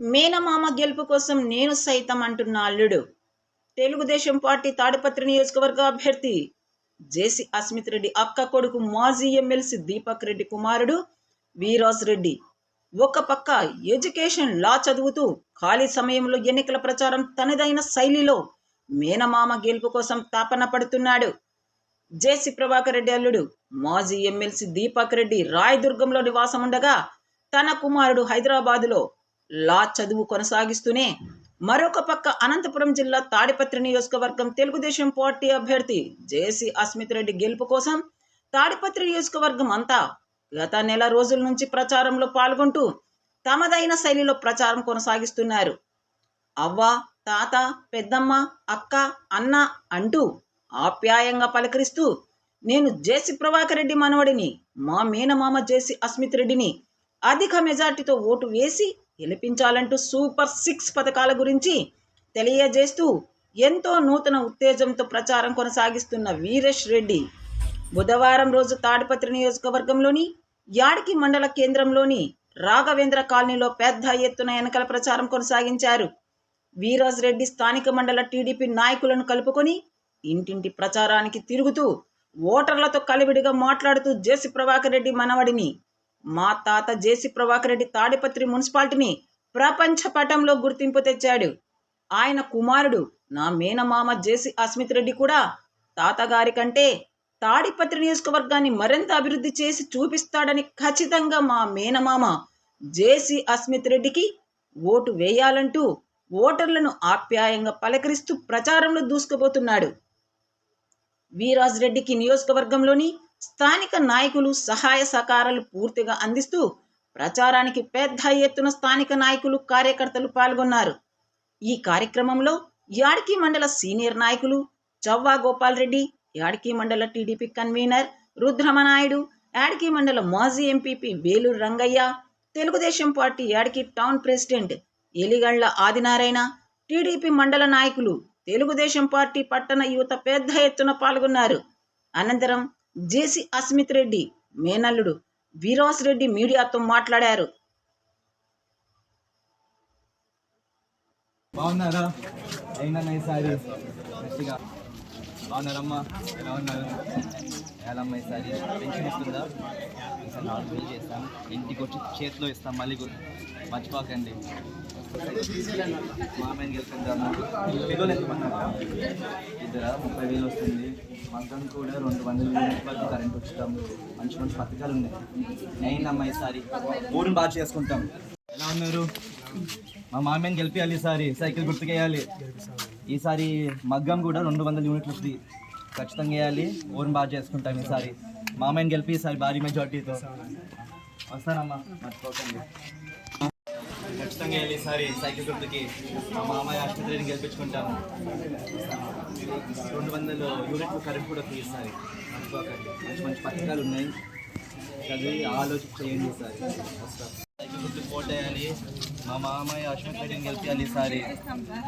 మేనమామ గెలుపు కోసం నేను సైతం అంటున్న అల్లుడు. తెలుగుదేశం పార్టీ తాడిపత్రి నియోజకవర్గ అభ్యర్థి జేసి అస్మిత్ రెడ్డి అక్క కొడుకు మాజీ ఎమ్మెల్సీ దీపక్ రెడ్డి కుమారుడు వీరాజ్ రెడ్డి. ఒక పక్క ఎడ్యుకేషన్ లా చదువుతూ ఖాళీ సమయంలో ఎన్నికల ప్రచారం తనదైన శైలిలో మేనమామ గెలుపు కోసం తాపన పడుతున్నాడు. జేసి ప్రభాకర్ రెడ్డి అల్లుడు మాజీ ఎమ్మెల్సీ దీపక్ రెడ్డి రాయదుర్గంలో నివాసం ఉండగా తన కుమారుడు హైదరాబాదులో లా చదువు కొనసాగిస్తూనే మరొక పక్క అనంతపురం జిల్లా తాడిపత్రి నియోజకవర్గం తెలుగుదేశం పార్టీ అభ్యర్థి జేసీ అస్మిత్ రెడ్డి గెలుపు కోసం తాడిపత్రి నియోజకవర్గం అంతా గత నెల రోజుల నుంచి ప్రచారంలో పాల్గొంటూ తమదైన శైలిలో ప్రచారం కొనసాగిస్తున్నారు. అవ్వ తాత పెద్దమ్మ అక్క అన్న అంటూ ఆప్యాయంగా పలకరిస్తూ నేను జేసి ప్రభాకర్ రెడ్డి మనవడిని మా మేనమామ జేసి అస్మిత్ రెడ్డిని అధిక మెజార్టీతో ఓటు వేసి గెలిపించాలంటూ సూపర్ సిక్స్ పథకాల గురించి తెలియజేస్తూ ఎంతో నూతన ఉత్తేజంతో ప్రచారం కొనసాగిస్తున్న వీరేష్ రెడ్డి. బుధవారం రోజు తాడిపత్రి నియోజకవర్గంలోని యాడికి మండల కేంద్రంలోని రాఘవేంద్ర కాలనీలో పెద్ద ఎత్తున ఎన్నికల ప్రచారం కొనసాగించారు. వీరాజ్ రెడ్డి స్థానిక మండల టీడీపీ నాయకులను కలుపుకొని ఇంటింటి ప్రచారానికి తిరుగుతూ ఓటర్లతో కలివిడిగా మాట్లాడుతూ జేసి ప్రభాకర్ రెడ్డి మనవడిని మా తాత జేసి ప్రభాకర్ రెడ్డి తాడిపత్రి మున్సిపాలిటీని ప్రపంచ పటంలో గుర్తింపు తెచ్చాడు. ఆయన కుమారుడు నా మేనమామ జేసి అస్మిత్ రెడ్డి కూడా తాతగారి కంటే తాడిపత్రి నియోజకవర్గాన్ని మరింత అభివృద్ధి చేసి చూపిస్తాడని ఖచ్చితంగా మా మేనమామ జేసి అస్మిత్ రెడ్డికి ఓటు వేయాలంటూ ఓటర్లను ఆప్యాయంగా పలకరిస్తూ ప్రచారంలో దూసుకుపోతున్నాడు. వీరాజ్ రెడ్డికి నియోజకవర్గంలోని స్థానిక నాయకులు సహాయ సహకారాలు పూర్తిగా అందిస్తూ ప్రచారానికి పెద్ద ఎత్తున స్థానిక నాయకులు కార్యకర్తలు పాల్గొన్నారు. ఈ కార్యక్రమంలో యాడికి మండల సీనియర్ నాయకులు చవ్వా గోపాల్ రెడ్డి యాడికి మండల టీడీపీ కన్వీనర్ రుద్రమనాయుడు యాడికి మండల మాజీ MPP Veluru Rangaiah Telugu Desam party Yadiki town president Eligalla Adinarayana TDP మండల నాయకులు తెలుగుదేశం పార్టీ పట్టణ యువత పెద్ద ఎత్తున పాల్గొన్నారు. అనంతరం జేసీ అస్మిత్ రెడ్డి మేనల్లుడు వీరాస్ రెడ్డి మీడియాతో మాట్లాడారు. బాగున్నారా? ఈసారి బాగున్నారమ్మా? ఎలా ఉన్నారు? ఈసారి పెన్షన్ ఇస్తుందా? ఈసారి నాలుగు వేలు చేస్తాం ఇంటికి వచ్చి చేతిలో ఇస్తాం మళ్ళీ గు- మర్చిపోకండి. మామయ్యని గెలుపుకుందాము పిల్లలు ఎంతమన్నారా ఇద్దరా? ముప్పై వేలు వస్తుంది. మగ్గం కూడా రెండు వందల యూనిట్ వరకు కరెంట్ వచ్చుతాం. మంచి మంచి పథకాలు ఉన్నాయి. నేను అమ్మ ఈసారి. ఊరిని బాగా చేసుకుంటాం. ఎలా ఉన్నారు? మా మామయ్యని గెలిపియాలి ఈసారి. సైకిల్ గుర్తుకేయాలి. ఈసారి మగ్గం కూడా రెండు వందల యూనిట్లు వస్తుంది ఖచ్చితంగా వేయాలి. ఊరిని బాగా చేసుకుంటాం ఈసారి. మామయ్యని గెలిపి ఈసారి భారీ మెజార్టీతో వస్తానమ్మా. మర్చిపోకండి ఖచ్చితంగా వెళ్ళి ఈసారి సైకిల్ గుర్తుకి మా మామయ్య ఆస్పత్రిని గెలిపించుకుంటాము. రెండు వందల యూనిట్లు కరెంట్ కూడా ఫ్రీ ఈసారి. మర్చిపోకండి మంచి మంచి పథకాలు ఉన్నాయి. చదివి ఆలోచించేయండి ఈసారి. సైకిల్ గుర్తు పోటీ వేయాలి మా మామయ్య అశ్వత్ రెడ్డిని గెలిపించాలి ఈసారి.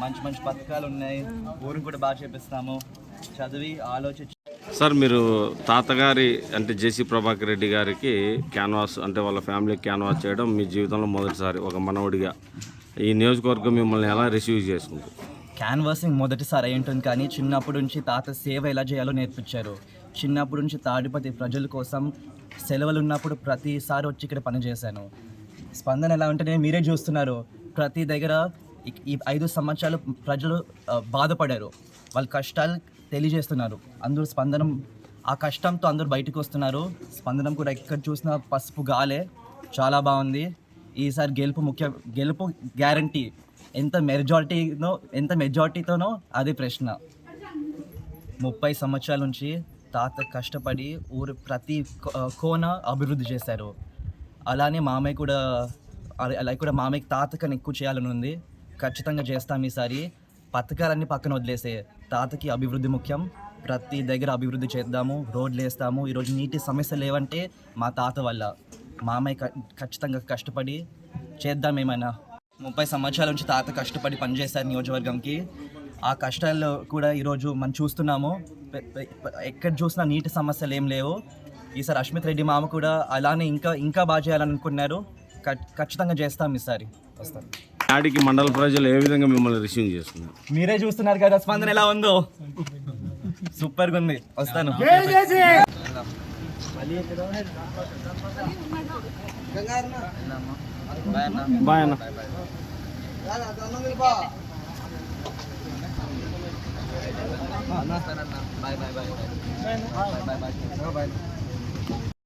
మంచి మంచి పథకాలు ఉన్నాయి. ఊరిని కూడా బాగా చేపిస్తాము. చదివి ఆలోచించి సార్ మీరు తాతగారి అంటే జేసీ ప్రభాకర్ రెడ్డి గారికి క్యాన్వాస్ అంటే వాళ్ళ ఫ్యామిలీ క్యాన్వాస్ చేయడం మీ జీవితంలో మొదటిసారి ఒక మనవడిగా. ఈ నియోజకవర్గం మిమ్మల్ని ఎలా రిసీవ్ చేసుకుంది? క్యాన్వాసింగ్ మొదటిసారి అయి ఉంటుంది కానీ చిన్నప్పటి నుంచి తాత సేవ ఎలా చేయాలో నేర్పించారు. చిన్నప్పటి నుంచి తాడిపతి ప్రజల కోసం సెలవులు ఉన్నప్పుడు ప్రతిసారి వచ్చి ఇక్కడ పనిచేశాను స్పందన ఎలా ఉంటే మీరే చూస్తున్నారు. ప్రతి దగ్గర ఈ- ఐదు సంవత్సరాలు ప్రజలు బాధపడారు. వాళ్ళ కష్టాలు తెలియజేస్తున్నారు. అందరూ స్పందనం ఆ కష్టంతో అందరూ బయటకు వస్తున్నారు. స్పందనం కూడా ఎక్కడ చూసినా పసుపు గాలే. చాలా బాగుంది. ఈసారి గెలుపు ముఖ్య గెలుపు గ్యారంటీ ఎంత మెజారిటీనో ఎంత మెజారిటీతోనో అది ప్రశ్న. ముప్పై సంవత్సరాల నుంచి తాత కష్టపడి ఊరు ప్రతి కో- కోన అభివృద్ధి చేశారు. అలానే మామయ్య కూడా అలా కూడా మామయ్యకి తాత కన్నా ఎక్కువ చేయాలని ఉంది. ఖచ్చితంగా చేస్తాం ఈసారి. పథకాలన్నీ పక్కన వదిలేసే తాతకి అభివృద్ధి ముఖ్యం. ప్రతి దగ్గర అభివృద్ధి చేద్దాము రోడ్లు వేస్తాము. ఈరోజు నీటి సమస్య లేవంటే మా తాత వల్ల. మామయ్య క- ఖచ్చితంగా కష్టపడి చేద్దాం ఏమైనా. ముప్పై సంవత్సరాల నుంచి తాత కష్టపడి పనిచేశారు నియోజకవర్గంకి. ఆ కష్టాల్లో కూడా ఈరోజు మనం చూస్తున్నాము. ఎక్కడ చూసినా నీటి సమస్యలు ఏం లేవు. ఈసారి అష్మిత్ రెడ్డి మామ కూడా అలానే ఇంకా ఇంకా బాగా చేయాలనుకున్నారు. ఖ- ఖచ్చితంగా చేస్తాం ఈసారి. వస్తాను. ఆడికి మండల ప్రజలు ఏ విధంగా మిమ్మల్ని రిసీవ్ చేస్తున్నారు? మీరే చూస్తున్నారు కదా స్పందన ఎలా ఉందో? సూపర్గా ఉంది. వస్తాను. బాయ్ అన్న. Bye bye. Bye bye bye.